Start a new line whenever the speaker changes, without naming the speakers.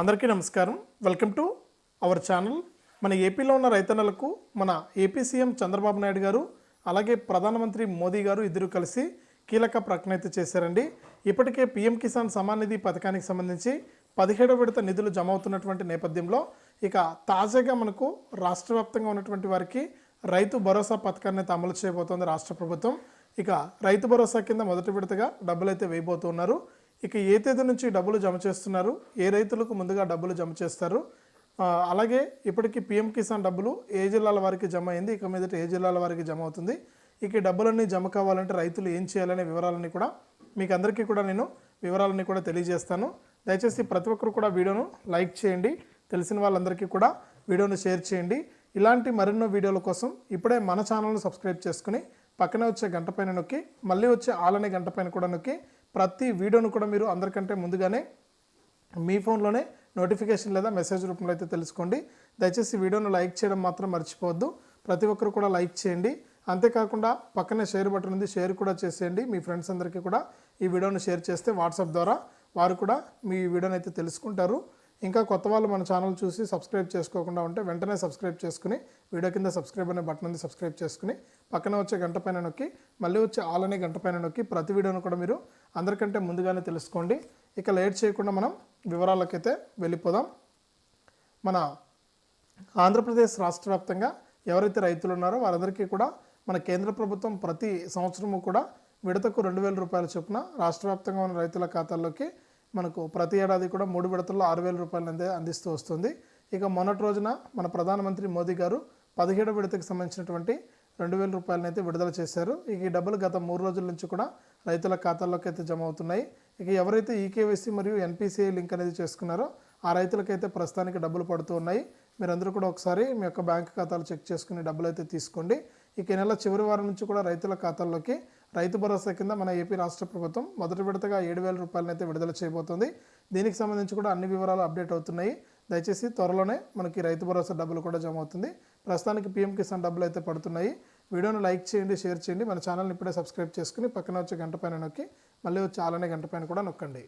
అందరికీ నమస్కారం. Welcome to our channel. మన ఏపీలో ఉన్న రైతన్నలకు మన ఏపీ సీఎం చంద్రబాబు నాయుడు గారు అలాగే ప్రధానమంత్రి మోదీ గారు ఇద్దరు కలిసి కీలక ప్రకటన అయితే చేశారండి. ఇప్పటికే పీఎం కిసాన్ సమాన్ నిధి పథకానికి సంబంధించి పదిహేడవ విడత నిధులు జమ అవుతున్నటువంటి నేపథ్యంలో ఇక తాజాగా మనకు రాష్ట్ర వ్యాప్తంగా ఉన్నటువంటి వారికి రైతు భరోసా పథకాన్ని అయితే అమలు చేయబోతోంది రాష్ట్ర ప్రభుత్వం. ఇక రైతు భరోసా కింద మొదటి విడతగా డబ్బులు అయితే వేయబోతున్నారు. ఇక ఏ తేదీ నుంచి డబ్బులు జమ చేస్తున్నారు? ఏ రైతులకు ముందుగా డబ్బులు జమ చేస్తారు? అలాగే ఇప్పటికీ పిఎం కిసాన్ డబ్బులు ఏ జిల్లాల వారికి జమ అయింది? ఇక మీదట ఏ జిల్లాల వారికి జమ అవుతుంది? ఇక డబ్బులన్నీ జమ కావాలంటే రైతులు ఏం చేయాలనే వివరాలన్నీ కూడా మీకు అందరికీ కూడా నేను వివరాలన్నీ కూడా తెలియజేస్తాను. దయచేసి ప్రతి ఒక్కరు కూడా వీడియోను లైక్ చేయండి. తెలిసిన వాళ్ళందరికీ కూడా వీడియోను షేర్ చేయండి. ఇలాంటి మరెన్నో వీడియోల కోసం ఇప్పుడే మన ఛానల్ను సబ్స్క్రైబ్ చేసుకుని పక్కనే వచ్చే గంట పైన నొక్కి మళ్ళీ వచ్చే ఆలనే గంట పైన కూడా నొక్కి ప్రతి వీడియోను కూడా మీరు అందరికంటే ముందుగానే మీ ఫోన్లోనే నోటిఫికేషన్ లేదా మెసేజ్ రూపంలో అయితే తెలుసుకోండి. దయచేసి వీడియోను లైక్ చేయడం మాత్రం మర్చిపోవద్దు. ప్రతి ఒక్కరు కూడా లైక్ చేయండి. అంతేకాకుండా పక్కనే షేర్ బటన్ ఉంది షేర్ కూడా చేసేయండి. మీ ఫ్రెండ్స్ అందరికీ కూడా ఈ వీడియోను షేర్ చేస్తే వాట్సాప్ ద్వారా వారు కూడా మీ వీడియోని అయితే తెలుసుకుంటారు. ఇంకా కొత్త వాళ్ళు మన ఛానల్ చూసి సబ్స్క్రైబ్ చేసుకోకుండా ఉంటే వెంటనే సబ్స్క్రైబ్ చేసుకుని వీడియో కింద సబ్స్క్రైబ్ అనే బటన్ ఉంది సబ్స్క్రైబ్ చేసుకుని పక్కన వచ్చే గంట పైన నొక్కి మళ్ళీ వచ్చే ఆల్ అనే గంట పైన నొక్కి ప్రతి వీడియోను కూడా మీరు అందరికంటే ముందుగానే తెలుసుకోండి. ఇక లేట్ చేయకుండా మనం వివరాలకైతే వెళ్ళిపోదాం. మన ఆంధ్రప్రదేశ్ రాష్ట్ర వ్యాప్తంగా ఎవరైతే రైతులు ఉన్నారో వారందరికీ కూడా మన కేంద్ర ప్రభుత్వం ప్రతి సంవత్సరము కూడా విడతకు రెండు వేల రూపాయల చొప్పున రాష్ట్ర వ్యాప్తంగా ఉన్న రైతుల ఖాతాల్లోకి మనకు ప్రతి ఏడాది కూడా మూడు విడతల్లో ఆరు వేల రూపాయలు అందే అందిస్తూ వస్తుంది. ఇక మొన్నటి రోజున మన ప్రధానమంత్రి మోదీ గారు పదిహేడో విడతకు సంబంధించినటువంటి రెండు వేల రూపాయలను అయితే విడుదల చేశారు. ఇక ఈ డబ్బులు గత మూడు రోజుల నుంచి కూడా రైతుల ఖాతాల్లోకి అయితే జమ అవుతున్నాయి. ఇక ఎవరైతే ఈకేవైసీ మరియు ఎన్పిసిఐ లింక్ అనేది చేసుకున్నారో ఆ రైతులకైతే ప్రస్తుతానికి డబ్బులు పడుతూ ఉన్నాయి. మీరందరూ కూడా ఒకసారి మీ యొక్క బ్యాంక్ ఖాతాలు చెక్ చేసుకుని డబ్బులు అయితే తీసుకోండి. ఇక నెల చివరి వారం నుంచి కూడా రైతుల ఖాతాల్లోకి రైతు భరోసా కింద మన ఏపీ రాష్ట్ర ప్రభుత్వం మొదటి విడతగా ఏడు వేల రూపాయలను అయితే విడుదల చేయబోతోంది. దీనికి సంబంధించి కూడా అన్ని వివరాలు అప్డేట్ అవుతున్నాయి. దయచేసి త్వరలోనే మనకి రైతు భరోసా డబ్బులు కూడా జమ అవుతుంది. ప్రస్తుతానికి పీఎం కిసాన్ డబ్బులు అయితే పడుతున్నాయి. వీడియోను లైక్ చేయండి షేర్ చేయండి. మన ఛానల్ని ఇప్పుడే సబ్స్క్రైబ్ చేసుకుని పక్కన వచ్చే గంట పైన నొక్కి మళ్ళీ వచ్చే అలానే గంట పైన కూడా నొక్కండి.